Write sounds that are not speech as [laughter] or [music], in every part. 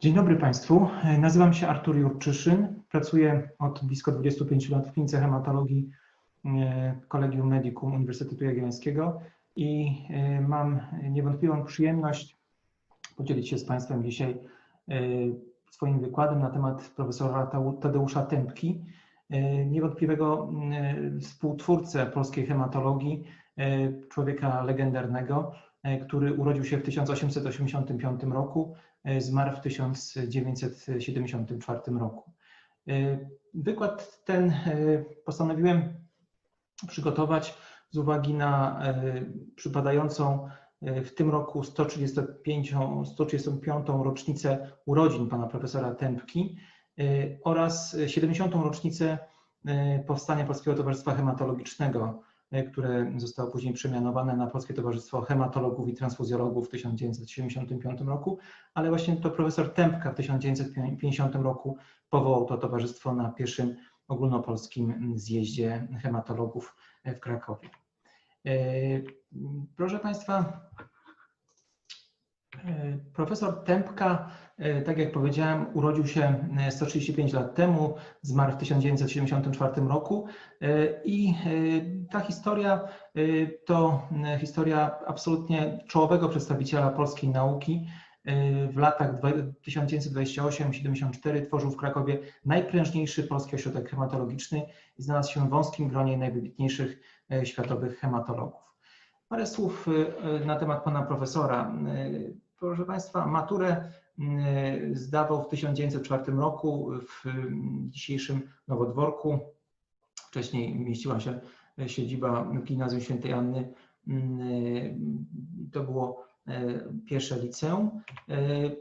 Dzień dobry Państwu. Nazywam się Artur Jurczyszyn. Pracuję od blisko 25 lat w klinice hematologii e, Collegium Medicum Uniwersytetu Jagiellońskiego i e, mam niewątpliwą przyjemność podzielić się z Państwem dzisiaj e, swoim wykładem na temat profesora Tadeusza Tępki, niewątpliwego współtwórcę polskiej hematologii, człowieka legendarnego, który urodził się w 1885 roku E, zmarł w 1974 roku. E, wykład ten e, postanowiłem przygotować z uwagi na przypadającą w tym roku 135, 135. rocznicę urodzin pana profesora Tępki oraz 70. rocznicę powstania Polskiego Towarzystwa Hematologicznego E, które zostało później przemianowane na Polskie Towarzystwo Hematologów i Transfuzjologów w 1975 roku, ale właśnie to profesor Tempka w 1950 roku powołał to towarzystwo na pierwszym ogólnopolskim zjeździe hematologów w Krakowie. E, proszę Państwa, e, profesor Tempka E, tak jak powiedziałem, urodził się 135 e, lat temu, zmarł w 1974 roku e, i ta historia to historia absolutnie czołowego przedstawiciela polskiej nauki. W latach 1928-74 tworzył w Krakowie najprężniejszy polski ośrodek hematologiczny i znalazł się w wąskim gronie najwybitniejszych światowych hematologów. Parę słów na temat pana profesora. Proszę Państwa, maturę E, zdawał w 1904 roku w dzisiejszym Nowodworku. Wcześniej mieściła się siedziba Gimnazjum Świętej Anny. Mm, e, to było e, pierwsze liceum.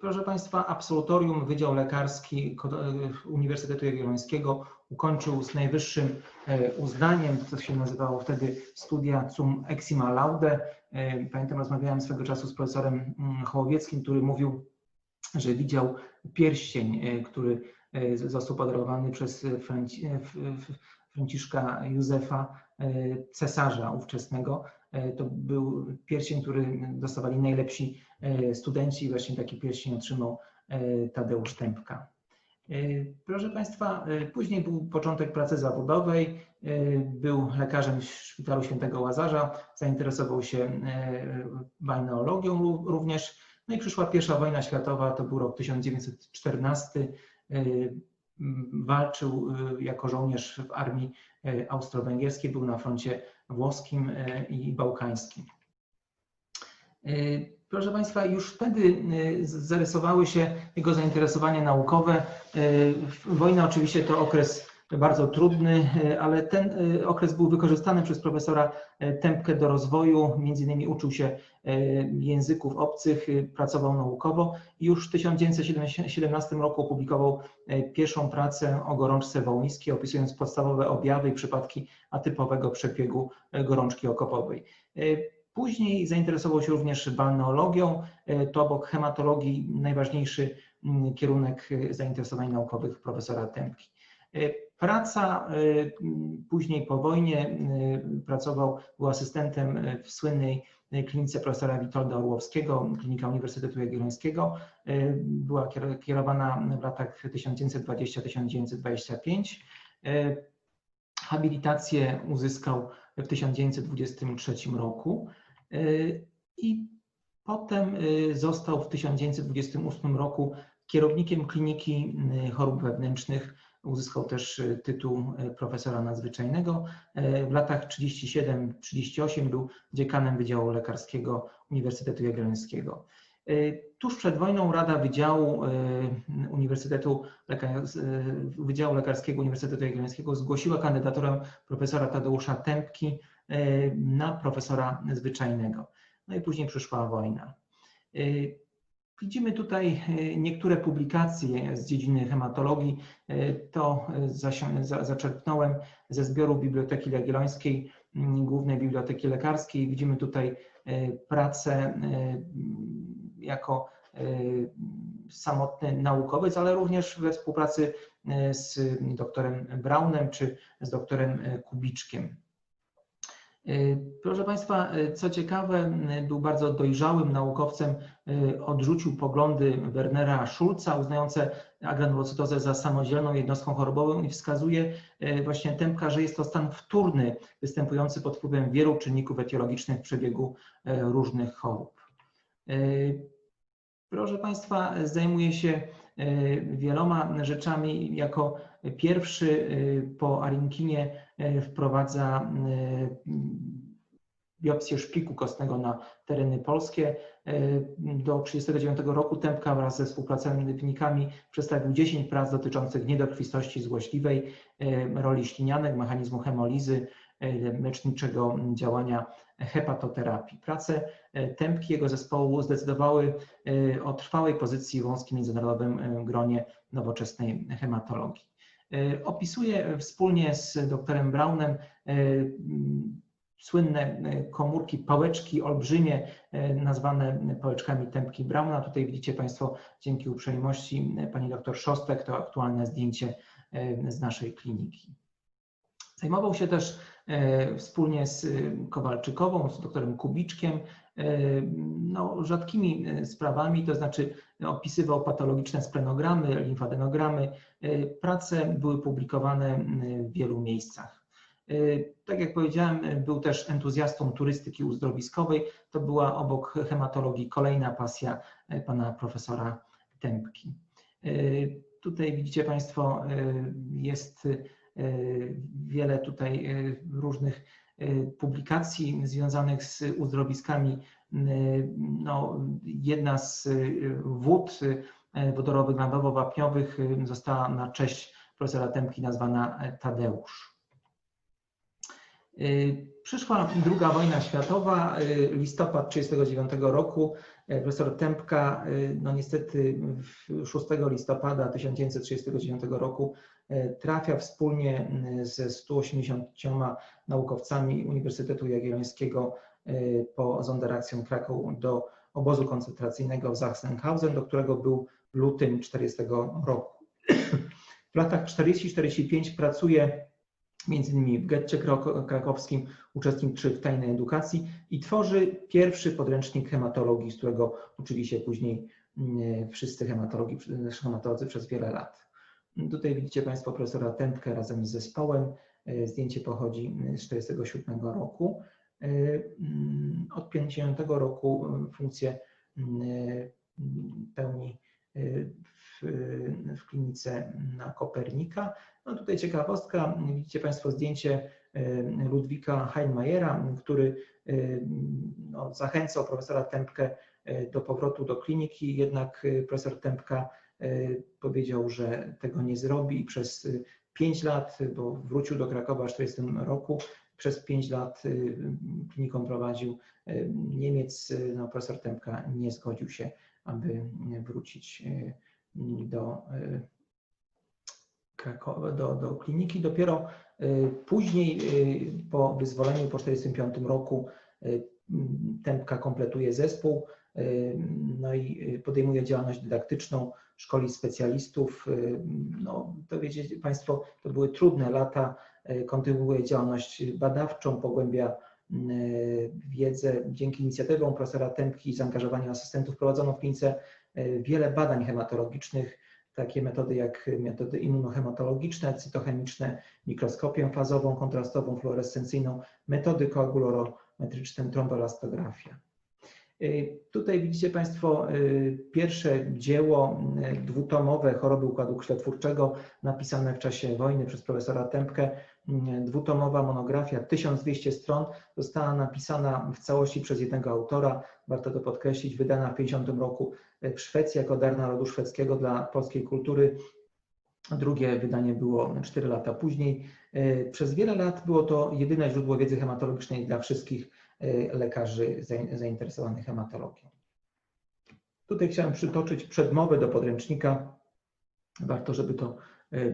Proszę Państwa, absolutorium Wydział Lekarski Uniwersytetu Jagiellońskiego ukończył z najwyższym uznaniem, co się nazywało wtedy studia cum exima laude. Pamiętam, rozmawiałem swego czasu z profesorem mm, Hołowieckim, który mówił, że widział pierścień, e, który e, został podarowany przez Franci e, Franciszka Józefa, cesarza ówczesnego. To był pierścień, który dostawali najlepsi studenci i właśnie taki pierścień otrzymał Tadeusz Tępka. Proszę Państwa, później był początek pracy zawodowej, był lekarzem w Szpitalu Świętego Łazarza, zainteresował się balneologią również, no i przyszła pierwsza wojna światowa, to był rok 1914. Y, walczył jako żołnierz w armii austro-węgierskiej, był na froncie włoskim i bałkańskim. Proszę Państwa, już wtedy zarysowały się jego zainteresowania naukowe. Wojna oczywiście to okres bardzo trudny, e, ale ten e, okres był wykorzystany przez profesora e, Tempkę do rozwoju. Między innymi uczył się języków obcych, pracował naukowo i już w 1917 roku opublikował pierwszą pracę o gorączce wołyńskiej, opisując podstawowe objawy i przypadki atypowego przebiegu gorączki okopowej. Później zainteresował się również balneologią, to obok hematologii najważniejszy mm, kierunek zainteresowań naukowych profesora Tempki. Praca y, później po wojnie y, pracował, był asystentem w słynnej klinice profesora Witolda Orłowskiego, klinika Uniwersytetu Jagiellońskiego. Była kierowana w latach 1920-1925. Habilitację uzyskał w 1923 roku i potem został w 1928 roku kierownikiem kliniki chorób wewnętrznych Uzyskał też e, tytuł e, profesora nadzwyczajnego. E, w latach 37-38 był dziekanem Wydziału Lekarskiego Uniwersytetu Jagiellońskiego. Tuż przed wojną Rada Wydziału Uniwersytetu Wydziału Lekarskiego Uniwersytetu Jagiellońskiego zgłosiła kandydaturę profesora Tadeusza Tępki na profesora zwyczajnego. No i później przyszła wojna. Widzimy tutaj e, niektóre publikacje z dziedziny hematologii. E, to e, zaczerpnąłem ze zbioru Biblioteki Jagiellońskiej, Głównej Biblioteki Lekarskiej. Widzimy tutaj pracę jako samotny naukowiec, ale również we współpracy z doktorem Braunem czy z doktorem Kubiczkiem. Proszę Państwa, co ciekawe, był bardzo dojrzałym naukowcem, odrzucił poglądy Wernera Schulza, uznające agranulocytozę za samodzielną jednostką chorobową i wskazuje właśnie Tempka, że jest to stan wtórny, występujący pod wpływem wielu czynników etiologicznych w przebiegu różnych chorób. Proszę Państwa, zajmuje się wieloma rzeczami. Jako pierwszy po Arinkinie wprowadza biopsję szpiku kostnego na tereny polskie. Do 1939 roku Tempka wraz ze współpracownikami przedstawił 10 prac dotyczących niedokrwistości złośliwej, roli ślinianek, mechanizmu hemolizy, leczniczego działania hepatoterapii. Prace Tempki jego zespołu zdecydowały o trwałej pozycji w wąskim międzynarodowym gronie nowoczesnej hematologii. Opisuje wspólnie z doktorem Brownem słynne komórki, pałeczki olbrzymie, nazwane pałeczkami Tempki Brauna. Tutaj widzicie Państwo, dzięki uprzejmości pani doktor Szostek, to aktualne zdjęcie z naszej kliniki. Zajmował się też wspólnie z Kowalczykową, z doktorem Kubiczkiem, no, rzadkimi sprawami, to znaczy opisywał patologiczne splenogramy, limfadenogramy. Prace były publikowane w wielu miejscach. Tak jak powiedziałem, był też entuzjastą turystyki uzdrowiskowej. To była obok hematologii kolejna pasja pana profesora Tempki. Tutaj widzicie Państwo, jest wiele tutaj różnych publikacji związanych z uzdrowiskami. No, jedna z wód wodorowych glandowo-wapniowych została na cześć profesora Tempki nazwana Tadeusz. Przyszła druga wojna światowa, listopad 1939 roku. Profesor Tempka, no niestety 6 listopada 1939 roku trafia wspólnie ze 180 naukowcami Uniwersytetu Jagiellońskiego po Zonderakcją Kraków do obozu koncentracyjnego w Sachsenhausen, do którego był lutym 1940 roku. W latach 40-45 pracuje między innymi w getcie krakowskim, uczestniczy w tajnej edukacji i tworzy pierwszy podręcznik hematologii, z którego uczyli się później wszyscy hematologii, hematolodzy przez wiele lat. Tutaj widzicie Państwo profesora Tempkę razem z zespołem. Zdjęcie pochodzi z 1947 roku. Od 50 roku funkcję pełni w, klinice na Kopernika. No tutaj ciekawostka, widzicie Państwo zdjęcie Ludwika Heinmeiera, który no, zachęcał profesora Tempkę do powrotu do kliniki, jednak profesor Tempka powiedział, że tego nie zrobi. I przez 5 lat, bo wrócił do Krakowa w 1940 roku, przez 5 lat kliniką prowadził Niemiec, no, profesor Tempka nie zgodził się, aby wrócić do, Krakowa, do, do kliniki. Dopiero później, po wyzwoleniu po 1945 roku, Tempka kompletuje zespół, no i podejmuje działalność dydaktyczną, szkoli specjalistów. No, to wiecie Państwo, to były trudne lata, kontynuuje działalność badawczą, pogłębia wiedzę. Dzięki inicjatywom profesora Tempki i zaangażowaniu asystentów prowadzono w klinice wiele badań hematologicznych, takie metody jak metody immunohematologiczne, cytochemiczne, mikroskopię fazową, kontrastową, fluorescencyjną, metody koagulorometryczne, trombolastografia. Tutaj widzicie Państwo pierwsze dzieło dwutomowe choroby układu krwiotwórczego napisane w czasie wojny przez profesora Tempkę. Dwutomowa monografia, 1200 stron, została napisana w całości przez jednego autora, warto to podkreślić, wydana w 50 roku w Szwecji jako dar narodu szwedzkiego dla polskiej kultury. Drugie wydanie było 4 lata później. Przez wiele lat było to jedyne źródło wiedzy hematologicznej dla wszystkich lekarzy zainteresowanych hematologią. Tutaj chciałem przytoczyć przedmowę do podręcznika. Warto, żeby to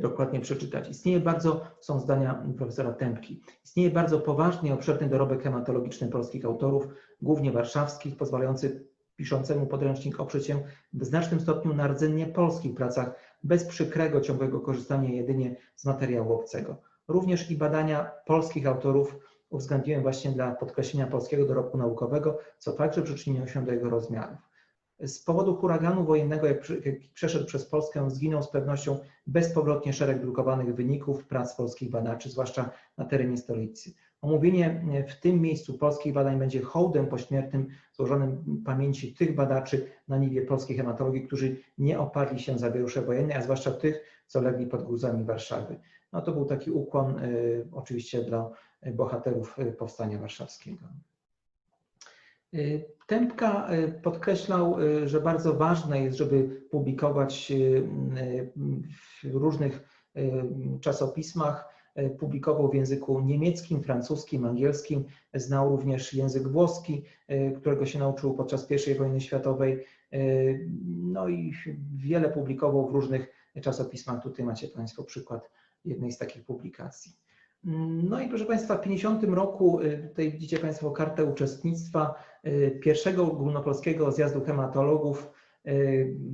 dokładnie przeczytać. Istnieje bardzo, są zdania profesora Tempki, istnieje bardzo poważny i obszerny dorobek hematologiczny polskich autorów, głównie warszawskich, pozwalający piszącemu podręcznik oprzeć się w znacznym stopniu na rdzennie polskich pracach, bez przykrego, ciągłego korzystania jedynie z materiału obcego. Również i badania polskich autorów uwzględniłem właśnie dla podkreślenia polskiego dorobku naukowego, co także przyczyniło się do jego rozmiarów. Z powodu huraganu wojennego, jak przeszedł przez Polskę, zginął z pewnością bezpowrotnie szereg drukowanych wyników prac polskich badaczy, zwłaszcza na terenie stolicy. Omówienie w tym miejscu polskich badań będzie hołdem pośmiertnym złożonym pamięci tych badaczy na niwie polskiej hematologii, którzy nie oparli się za wierusze wojenne, a zwłaszcza tych, co legli pod gruzami Warszawy. No to był taki ukłon y, oczywiście dla bohaterów y, Powstania Warszawskiego. Tempka podkreślał, że bardzo ważne jest, żeby publikować w różnych czasopismach E, publikował w języku niemieckim, francuskim, angielskim, znał również język włoski, e, którego się nauczył podczas I wojny światowej, e, no i wiele publikował w różnych czasopismach. Tutaj macie Państwo przykład jednej z takich publikacji. No i proszę Państwa, w 50 roku, tutaj widzicie Państwo kartę uczestnictwa pierwszego ogólnopolskiego zjazdu hematologów.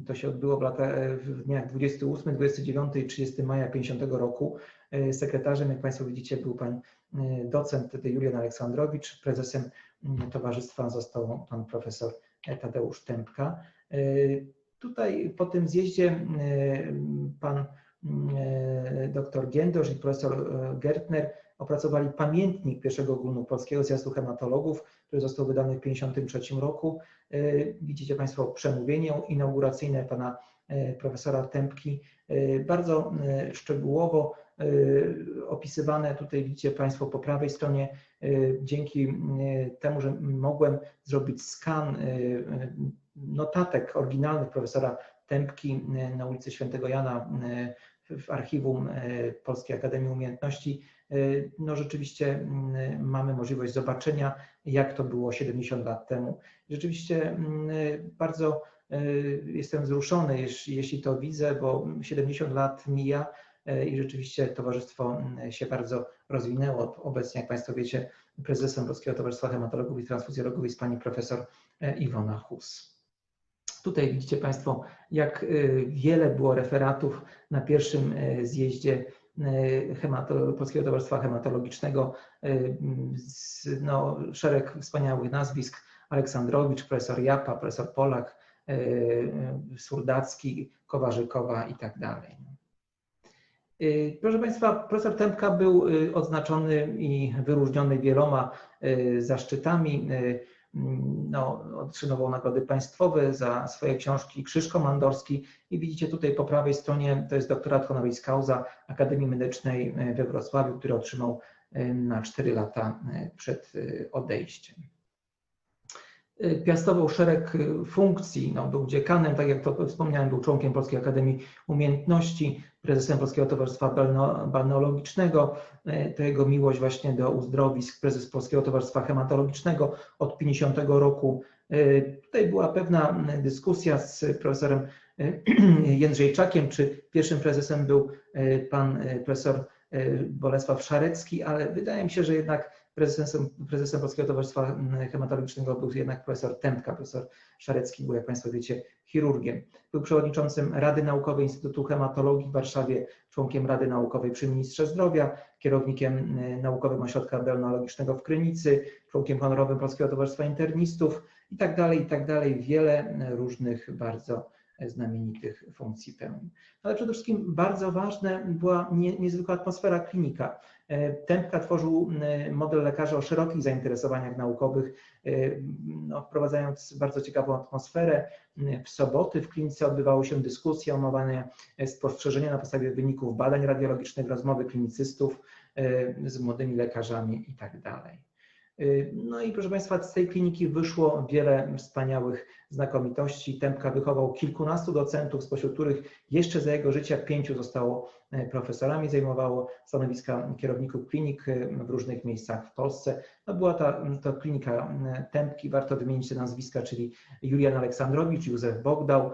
To się odbyło w, latach, w dniach 28, 29 i 30 maja 50 roku. E, sekretarzem, jak Państwo widzicie, był pan e, docent Julian Aleksandrowicz, prezesem mm, towarzystwa został pan profesor Tadeusz Tempka. E, tutaj po tym zjeździe pan dr Giendosz i profesor Gertner opracowali pamiętnik pierwszego ogólnopolskiego zjazdu hematologów, który został wydany w 1953 roku. Widzicie Państwo przemówienie inauguracyjne pana profesora Tempki. Bardzo szczegółowo opisywane. Tutaj widzicie Państwo po prawej stronie, dzięki temu, że mogłem zrobić skan notatek oryginalnych profesora Tempki na ulicy Świętego Jana w archiwum Polskiej Akademii Umiejętności, no rzeczywiście mamy możliwość zobaczenia, jak to było 70 lat temu. Rzeczywiście bardzo jestem wzruszony, jeśli to widzę, bo 70 lat mija, E, i rzeczywiście towarzystwo mm, się bardzo rozwinęło. Obecnie, jak Państwo wiecie, prezesem Polskiego Towarzystwa Hematologów i Transfuzjologów jest pani profesor e, Iwona Hus. Tutaj widzicie Państwo, jak e, wiele było referatów na pierwszym zjeździe Polskiego Towarzystwa Hematologicznego. No, szereg wspaniałych nazwisk, Aleksandrowicz, profesor Japa, profesor Polak, Surdacki, Kowarzykowa i tak dalej. Proszę Państwa, profesor Tempka był odznaczony i wyróżniony wieloma zaszczytami. No, otrzymywał nagrody państwowe za swoje książki Krzyż Komandorski i widzicie tutaj po prawej stronie, to jest doktorat honoris causa Akademii Medycznej we Wrocławiu, który otrzymał na 4 lata przed odejściem. Piastował szereg funkcji, no, był dziekanem, tak jak to wspomniałem, był członkiem Polskiej Akademii Umiejętności, prezesem Polskiego Towarzystwa Balneologicznego, e, to jego miłość właśnie do uzdrowisk, prezes Polskiego Towarzystwa Hematologicznego od 50 roku. E, tutaj była pewna dyskusja z profesorem e, [clears throat] Jędrzejczakiem, czy pierwszym prezesem był pan profesor Bolesław Szarecki, ale wydaje mi się, że jednak Prezesem, prezesem Polskiego Towarzystwa mm, Hematologicznego był jednak profesor Tempka, profesor Szarecki był, jak Państwo wiecie, chirurgiem. Był przewodniczącym Rady Naukowej Instytutu Hematologii w Warszawie, członkiem Rady Naukowej przy Ministrze Zdrowia, kierownikiem mm, Naukowym Ośrodka Balneologicznego w Krynicy, członkiem honorowym Polskiego Towarzystwa Internistów i tak dalej, i tak dalej. Wiele mm, różnych bardzo znamienitych funkcji pełni. Ale przede wszystkim bardzo ważna była niezwykła atmosfera klinika. E, Tempka tworzył model lekarza o szerokich zainteresowaniach naukowych, e, no, wprowadzając bardzo ciekawą atmosferę. W soboty w klinice odbywały się dyskusje, omawiane spostrzeżenia na podstawie wyników badań radiologicznych, rozmowy klinicystów e, z młodymi lekarzami itd. Y, no i proszę Państwa, z tej kliniki wyszło wiele wspaniałych znakomitości. Tempka wychował kilkunastu docentów, spośród których jeszcze za jego życia pięciu zostało e, profesorami, zajmowało stanowiska kierowników klinik e, w różnych miejscach w Polsce. No była ta, to klinika e, Tempki, warto wymienić te nazwiska, czyli Julian Aleksandrowicz, Józef Bogdał,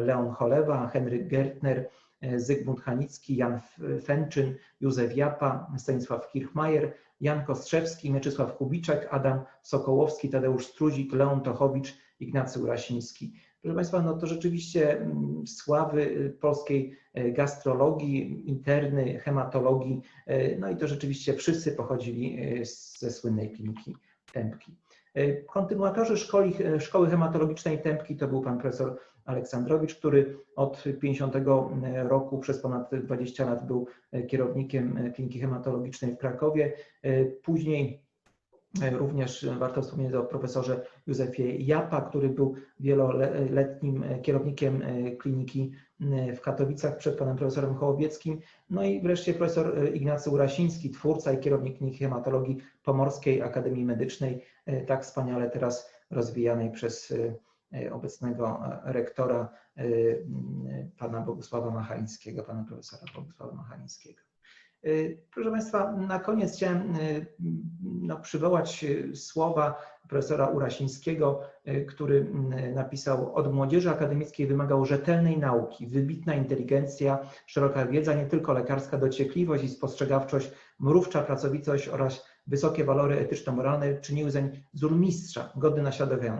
Leon Cholewa, Henryk Gertner, Zygmunt Hanicki, Jan Fenczyn, Józef Japa, Stanisław Kirchmajer, Jan Kostrzewski, Mieczysław Kubiczek, Adam Sokołowski, Tadeusz Struzik, Leon Tochowicz, Ignacy Urasiński. Proszę Państwa, no to rzeczywiście mm, sławy polskiej gastrologii, interny, hematologii, no i to rzeczywiście wszyscy pochodzili ze słynnej kliniki Tępki. Kontynuatorzy szkoli, szkoły hematologicznej Tępki to był pan profesor Aleksandrowicz, który od 50 roku przez ponad 20 lat był kierownikiem kliniki hematologicznej w Krakowie. Później Również warto wspomnieć o profesorze Józefie Japa, który był wieloletnim kierownikiem kliniki w Katowicach przed panem profesorem Hołowieckim. No i wreszcie profesor Ignacy Urasiński, twórca i kierownik kliniki hematologii Pomorskiej Akademii Medycznej, tak wspaniale teraz rozwijanej przez obecnego rektora pana Bogusława Machalińskiego, pana profesora Bogusława Machalińskiego. Y, proszę Państwa, na koniec chciałem no, przywołać słowa profesora Urasińskiego, który napisał: Od młodzieży akademickiej wymagał rzetelnej nauki, wybitna inteligencja, szeroka wiedza, nie tylko lekarska dociekliwość i spostrzegawczość, mrówcza pracowitość oraz wysokie walory etyczno-moralne czyniły zeń wzór mistrza, godny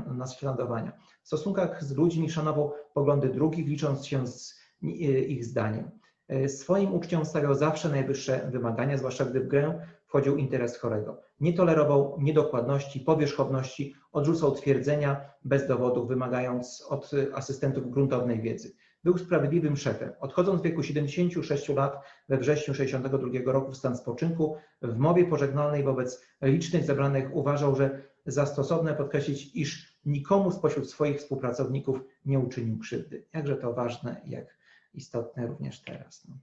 naśladowania. W stosunkach z ludźmi szanował poglądy drugich, licząc się z ich zdaniem. E, swoim uczniom stawiał zawsze najwyższe wymagania, zwłaszcza gdy w grę wchodził interes chorego. Nie tolerował niedokładności, powierzchowności, odrzucał twierdzenia bez dowodów, wymagając od asystentów gruntownej wiedzy. Był sprawiedliwym szefem. Odchodząc w wieku 76 lat we wrześniu 62 roku w stan spoczynku, w mowie pożegnalnej wobec licznych zebranych uważał, że za stosowne podkreślić, iż nikomu spośród swoich współpracowników nie uczynił krzywdy. Jakże to ważne, jak istotne również teraz. No.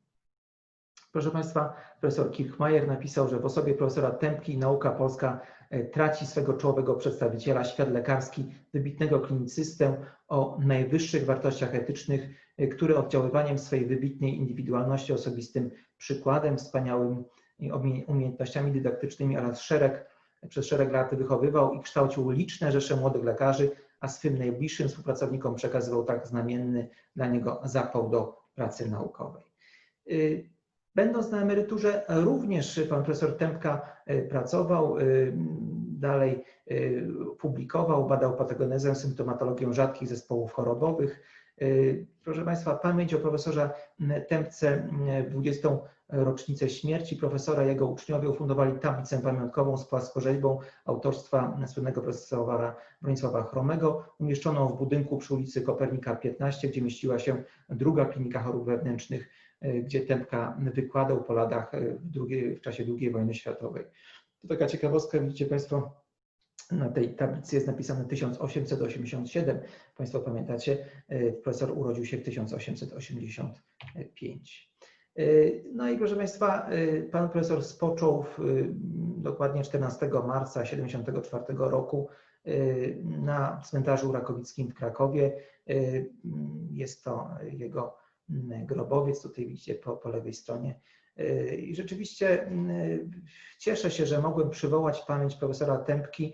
Proszę Państwa, profesor Kirchmeier napisał, że w osobie profesora Tempki nauka polska traci swego czołowego przedstawiciela, świat lekarski, wybitnego klinicystę o najwyższych wartościach etycznych, e, który oddziaływaniem swojej wybitnej indywidualności, osobistym przykładem, wspaniałym umiejętnościami dydaktycznymi oraz szereg, przez szereg lat wychowywał i kształcił liczne rzesze młodych lekarzy, a swym najbliższym współpracownikom przekazywał tak znamienny dla niego zapał do pracy naukowej. Y, będąc na emeryturze, również pan profesor Tempka y, pracował, y, dalej publikował, badał patogenezę, symptomatologię rzadkich zespołów chorobowych. Proszę Państwa, pamięć o profesorze Tempce w 20 rocznicę śmierci profesora. Jego uczniowie ufundowali tablicę pamiątkową z płaskorzeźbą autorstwa słynnego profesora Bronisława Chromego, umieszczoną w budynku przy ulicy Kopernika 15, gdzie mieściła się druga klinika chorób wewnętrznych, gdzie Tempka wykładał po latach e, w, drugiej, w czasie II wojny światowej. To taka ciekawostka, widzicie Państwo, na tej tablicy jest napisane 1887. Państwo pamiętacie, e, profesor urodził się w 1885. Y, no i proszę Państwa, pan profesor spoczął w, dokładnie 14 marca 1974 roku na cmentarzu Rakowickim w Krakowie. Jest to jego grobowiec, tutaj widzicie po, po lewej stronie. I rzeczywiście cieszę się, że mogłem przywołać pamięć profesora Tempki,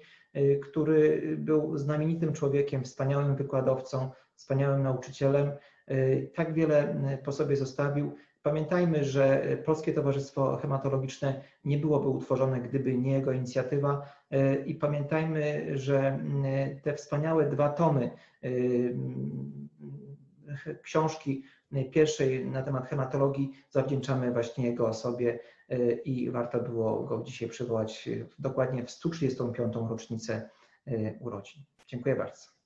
który był znamienitym człowiekiem, wspaniałym wykładowcą, wspaniałym nauczycielem. Tak wiele po sobie zostawił. Pamiętajmy, że Polskie Towarzystwo Hematologiczne nie byłoby utworzone, gdyby nie jego inicjatywa i pamiętajmy, że te wspaniałe dwa tomy y, książki pierwszej na temat hematologii zawdzięczamy właśnie jego osobie y, i warto było go dzisiaj przywołać dokładnie w 135. rocznicę y, urodzin. Dziękuję bardzo.